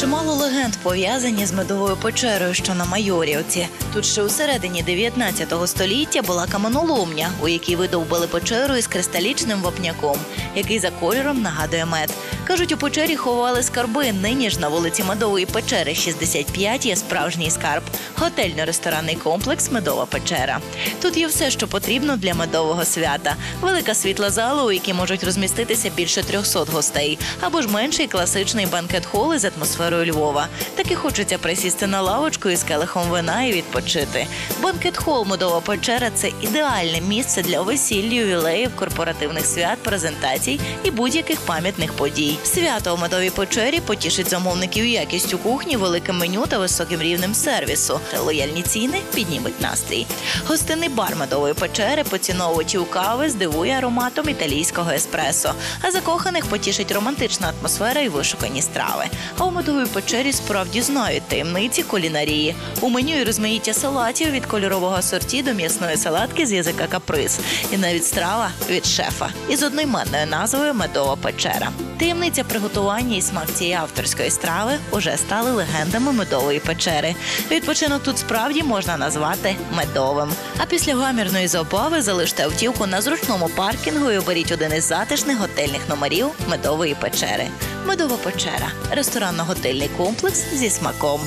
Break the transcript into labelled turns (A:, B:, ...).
A: Чимало легенд пов'язані з медовою печерою, що на Майорівці. Тут ще у середині 19 століття була каменоломня, у якій видовбили печеру із кристалічним вапняком, який за кольором нагадує мед. Кажуть, у печері ховали скарби. Нині ж на вулиці Медової печери 65 є справжній скарб готельно-ресторанний комплекс Медова печера. Тут є все, що потрібно для медового свята. Велика світла зала, у якій можуть розміститися більше 300 гостей, або ж менший класичний банкет-хол із атмосферою Львова. Таки хочеться присісти на лавочку із келихом вина і відпочити. Банкет-хол Медова печера це ідеальне місце для весіль, ювілеїв, корпоративних свят, презентацій і будь-яких пам'ятних подій. Свято у медовій печері потішить замовників якістю кухні, великим меню та високим рівнем сервісу. Лояльні ціни піднімуть настрій. Гостинний бар медової печери поціновувачів кави здивує ароматом італійського еспресо, а закоханих потішить романтична атмосфера і вишукані страви. А у медовій печері справді знають таємниці кулінарії. У меню і розмаїття салатів від кольорового сорті до м'ясної салатки з язика каприз, і навіть страва від шефа із одноіменною назвою Медова печера. Таємниця приготування і смак цієї авторської страви уже стали легендами медової печери. Відпочинок тут справді можна назвати медовим. А після гамірної забави залиште автівку на зручному паркінгу і оберіть один із затишних готельних номерів медової печери. Медова печера ресторанно-готельний комплекс зі смаком.